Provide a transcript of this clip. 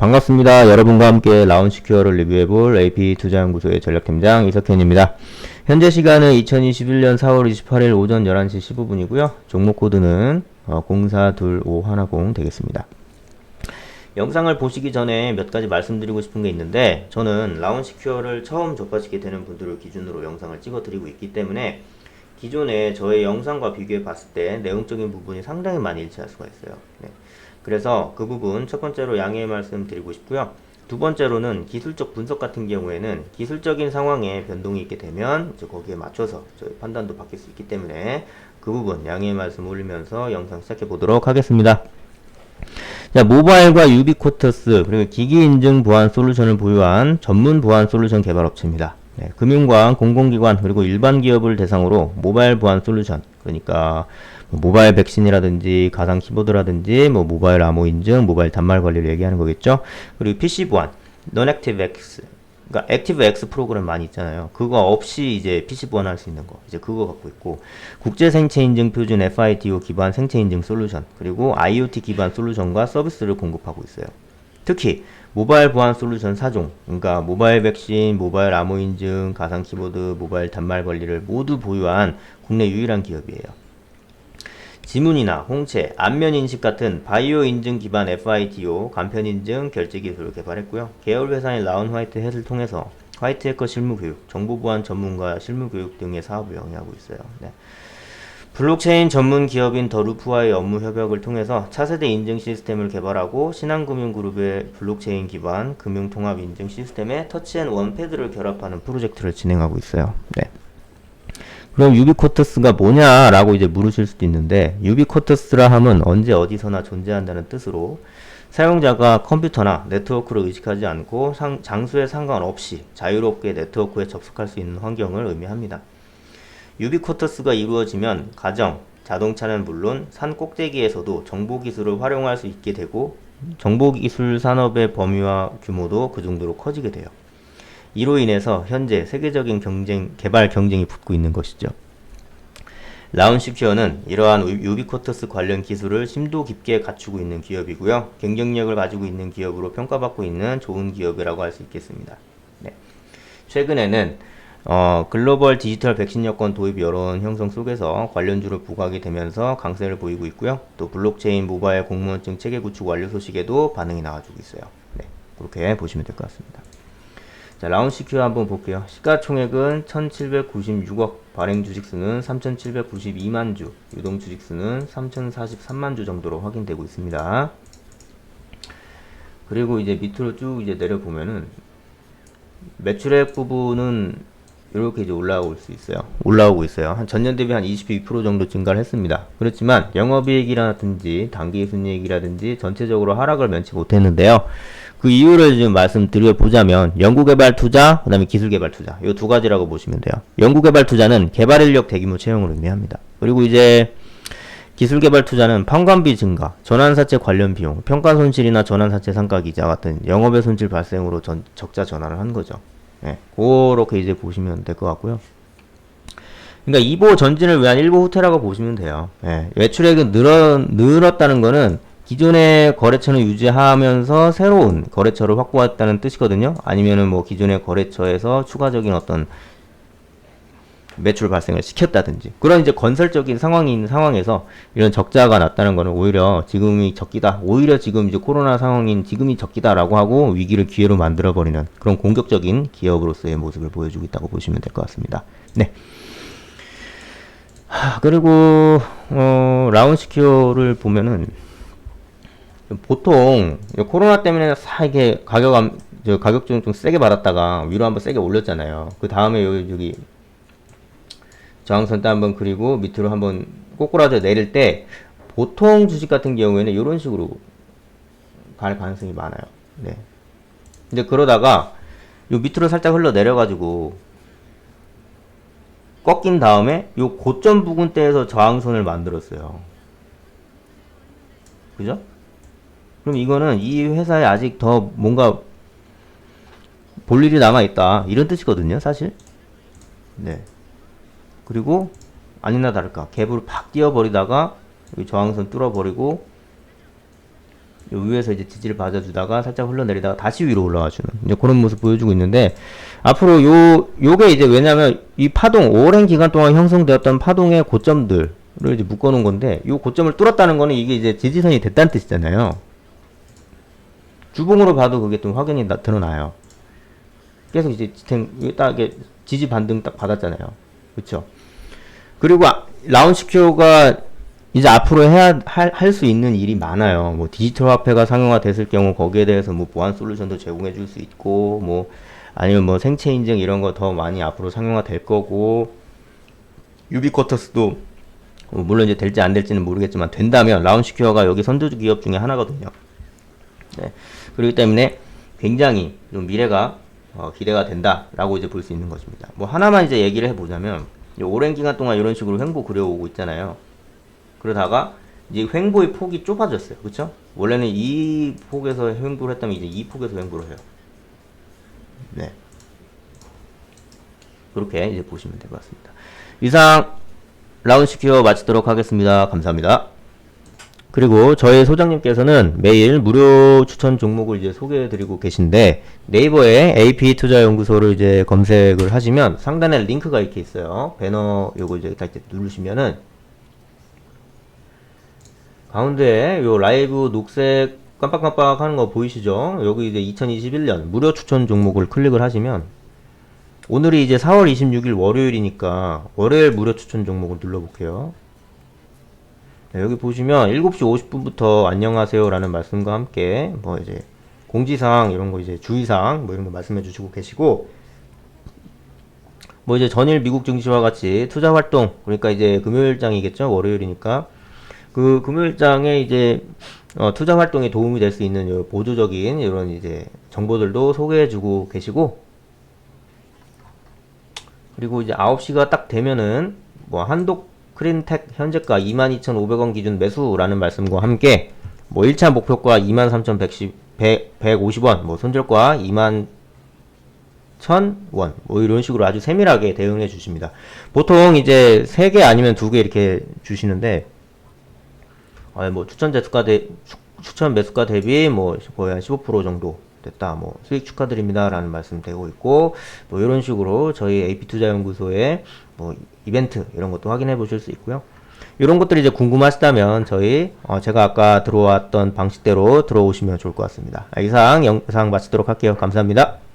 반갑습니다. 여러분과 함께 라운시큐어를 리뷰해볼 AP 투자연구소의 전략팀장 이석현입니다. 현재 시간은 2021년 4월 28일 오전 11시 15분이고요. 종목 코드는 어, 042510 되겠습니다. 영상을 보시기 전에 몇 가지 말씀드리고 싶은 게 있는데 저는 라운시큐어를 처음 접하시게 되는 분들을 기준으로 영상을 찍어 드리고 있기 때문에 기존에 저의 영상과 비교해 봤을 때 내용적인 부분이 상당히 많이 일치할 수가 있어요. 네. 그래서 그 부분 첫 번째로 양해의 말씀 드리고 싶고요. 두 번째로는 기술적 분석 같은 경우에는 기술적인 상황에 변동이 있게 되면 이제 거기에 맞춰서 저희 판단도 바뀔 수 있기 때문에 그 부분 양해의 말씀 올리면서 영상 시작해 보도록 하겠습니다. 자, 모바일과 유비코터스 그리고 기기 인증 보안 솔루션을 보유한 전문 보안 솔루션 개발 업체입니다. 네, 금융과 공공기관 그리고 일반 기업을 대상으로 모바일 보안 솔루션 그러니까 뭐 모바일 백신이라든지 가상 키보드라든지 뭐 모바일 암호 인증, 모바일 단말 관리를 얘기하는 거겠죠. 그리고 PC 보안, X 그러니까 액티브 X 프로그램 많이 있잖아요. 그거 없이 이제 PC 보안할 수 있는 거. 이제 그거 갖고 있고 국제 생체 인증 표준 FITO 기반 생체 인증 솔루션 그리고 IoT 기반 솔루션과 서비스를 공급하고 있어요. 특히 모바일 보안 솔루션 4종 그러니까 모바일 백신, 모바일 암호 인증, 가상 키보드, 모바일 단말 관리를 모두 보유한 국내 유일한 기업이에요. 지문이나 홍채, 안면 인식 같은 바이오 인증 기반 FITO 간편 인증 결제 기술을 개발했고요. 계열 회사인 라운 화이트 햇을 통해서 화이트 해커 실무 교육, 정보 보안 전문가 실무 교육 등의 사업을 영위하고 있어요. 네. 블록체인 전문 기업인 더루프와의 업무 협약을 통해서 차세대 인증 시스템을 개발하고 신한금융그룹의 블록체인 기반 금융통합 인증 시스템에 터치앤 원 패드를 결합하는 프로젝트를 진행하고 있어요. 네. 그럼 유비코터스가 뭐냐라고 이제 물으실 수도 있는데 유비코터스라 함은 언제 어디서나 존재한다는 뜻으로 사용자가 컴퓨터나 네트워크를 의식하지 않고 상, 장소에 상관없이 자유롭게 네트워크에 접속할 수 있는 환경을 의미합니다. 유비코터스가 이루어지면 가정, 자동차는 물론 산 꼭대기에서도 정보기술을 활용할 수 있게 되고 정보기술 산업의 범위와 규모도 그 정도로 커지게 돼요. 이로 인해서 현재 세계적인 경쟁, 개발 경쟁이 붙고 있는 것이죠. 라운시큐어는 이러한 유비코터스 관련 기술을 심도 깊게 갖추고 있는 기업이고요. 경쟁력을 가지고 있는 기업으로 평가받고 있는 좋은 기업이라고 할 수 있겠습니다. 네. 최근에는 어, 글로벌 디지털 백신 여건 도입 여론 형성 속에서 관련주를 부각하게 되면서 강세를 보이고 있고요. 또 블록체인 모바일 공무원증 체계 구축 완료 소식에도 반응이 나와주고 있어요. 네, 그렇게 보시면 될 것 같습니다. 자, 라운시큐 한번 볼게요. 시가총액은 1796억, 발행 주식수는 3792만 주, 유동 주식수는 3043만 주 정도로 확인되고 있습니다. 그리고 이제 밑으로 쭉 이제 내려보면은 매출액 부분은 이렇게 이제 올라오고 수 있어요. 올라오고 있어요. 한 전년 대비 한 22% 정도 증가를 했습니다. 그렇지만 영업이익이라든지 단기 순이익이라든지 전체적으로 하락을 면치 못했는데요. 그 이유를 좀 말씀드려 보자면 연구개발 투자, 그다음에 기술개발 투자 이 두 가지라고 보시면 돼요. 연구개발 투자는 개발 인력 대규모 채용을 의미합니다. 그리고 이제 기술개발 투자는 판관비 증가, 전환사채 관련 비용, 평가 손실이나 전환사채 상가 기자 같은 영업의 손실 발생으로 전, 적자 전환을 한 거죠. 예, 그렇게 이제 보시면 될 것 같고요. 그러니까 이보 전진을 위한 일보 후퇴라고 보시면 돼요. 예, 매출액은 늘어, 늘었다는 거는 기존의 거래처는 유지하면서 새로운 거래처를 확보했다는 뜻이거든요. 아니면은 뭐 기존의 거래처에서 추가적인 어떤 매출 발생을 시켰다든지 그런 이제 건설적인 상황인 상황에서 이런 적자가 났다는 거는 오히려 지금이 적기다 오히려 지금 이제 코로나 상황인 지금이 적기다라고 하고 위기를 기회로 만들어 버리는 그런 공격적인 기업으로서의 모습을 보여주고 있다고 보시면 될 것 같습니다. 네. 하, 그리고 어, 라운시큐어를 보면은 보통 코로나 때문에 싹 이게 가격 가격 좀, 좀 세게 받았다가 위로 한번 세게 올렸잖아요. 그 다음에 여기, 여기 저항선 때 한번 그리고 밑으로 한번 꼬꾸라져 내릴 때 보통 주식 같은 경우에는 이런 식으로 갈 가능성이 많아요. 네. 근데 그러다가 요 밑으로 살짝 흘러 내려가지고 꺾인 다음에 요 고점 부근대에서 저항선을 만들었어요. 그죠? 그럼 이거는 이 회사에 아직 더 뭔가 볼 일이 남아있다. 이런 뜻이거든요, 사실. 네. 그리고 아니나 다를까 갭으로 팍 띄워버리다가 여기 저항선 뚫어버리고 요 위에서 이제 지지를 받아주다가 살짝 흘러내리다가 다시 위로 올라와주는 이제 그런 모습 보여주고 있는데 앞으로 요 요게 이제 왜냐면 이 파동 오랜 기간 동안 형성되었던 파동의 고점들을 이제 묶어놓은 건데 요 고점을 뚫었다는 거는 이게 이제 지지선이 됐다는 뜻이잖아요. 주봉으로 봐도 그게 좀 확연히 나, 드러나요. 계속 이제 지탱 딱 지지 반등 딱 받았잖아요. 그렇죠? 그리고 아, 라운시큐어가 이제 앞으로 해야 할 수 있는 일이 많아요. 뭐 디지털 화폐가 상용화 됐을 경우 거기에 대해서 뭐 보안 솔루션도 제공해 줄 수 있고 뭐 아니면 뭐 생체 인증 이런 거 더 많이 앞으로 상용화 될 거고 유비쿼터스도 뭐 물론 이제 될지 안 될지는 모르겠지만 된다면 라운시큐어가 여기 선두 기업 중에 하나거든요. 네. 그렇기 때문에 굉장히 좀 미래가 어, 기대가 된다라고 이제 볼 수 있는 것입니다. 뭐 하나만 이제 얘기를 해보자면 이 오랜 기간 동안 이런 식으로 횡보 그려오고 있잖아요. 그러다가 이제 횡보의 폭이 좁아졌어요. 그렇죠? 원래는 이 폭에서 횡보를 했다면 이제 이 폭에서 횡보를 해요. 네. 그렇게 이제 보시면 될 것 같습니다. 이상 라운시큐어 마치도록 하겠습니다. 감사합니다. 그리고 저희 소장님께서는 매일 무료 추천 종목을 이제 소개해 드리고 계신데 네이버에 AP 투자 연구소를 이제 검색을 하시면 상단에 링크가 이렇게 있어요. 배너 요거 이제 딱 누르시면은 가운데에 요 라이브 녹색 깜빡깜빡 하는 거 보이시죠? 여기 이제 2021년 무료 추천 종목을 클릭을 하시면 오늘이 이제 4월 26일 월요일이니까 월요일 무료 추천 종목을 눌러볼게요. 네, 여기 보시면 7시 50분부터 안녕하세요라는 말씀과 함께 뭐 이제 공지사항 이런 거 이제 주의사항 뭐 이런 거 말씀해 주시고 계시고 뭐 이제 전일 미국 증시와 같이 투자 활동 그러니까 이제 금요일장이겠죠? 월요일이니까. 그 금요일장에 이제 어, 투자 활동에 도움이 될 수 있는 요 보조적인 이런 이제 정보들도 소개해 주고 계시고 그리고 이제 9시가 딱 되면은 뭐 한독 크린텍 현재가 22,500원 기준 매수라는 말씀과 함께 뭐 1차 목표가 23,150원, 뭐 손절가 2만 1,000원, 뭐 이런 식으로 아주 세밀하게 대응해 주십니다. 보통 이제 3개 아니면 2개 이렇게 주시는데 아, 뭐 추천 추천 매수가 대비 뭐 거의 한 15% 정도 됐다. 뭐 수익 축하드립니다라는 말씀 되고 있고 뭐 이런 식으로 저희 AP 투자 연구소의 뭐 이벤트 이런 것도 확인해 보실 수 있고요. 이런 것들이 이제 궁금하시다면 저희 어 제가 아까 들어왔던 방식대로 들어오시면 좋을 것 같습니다. 이상 영상 마치도록 할게요. 감사합니다.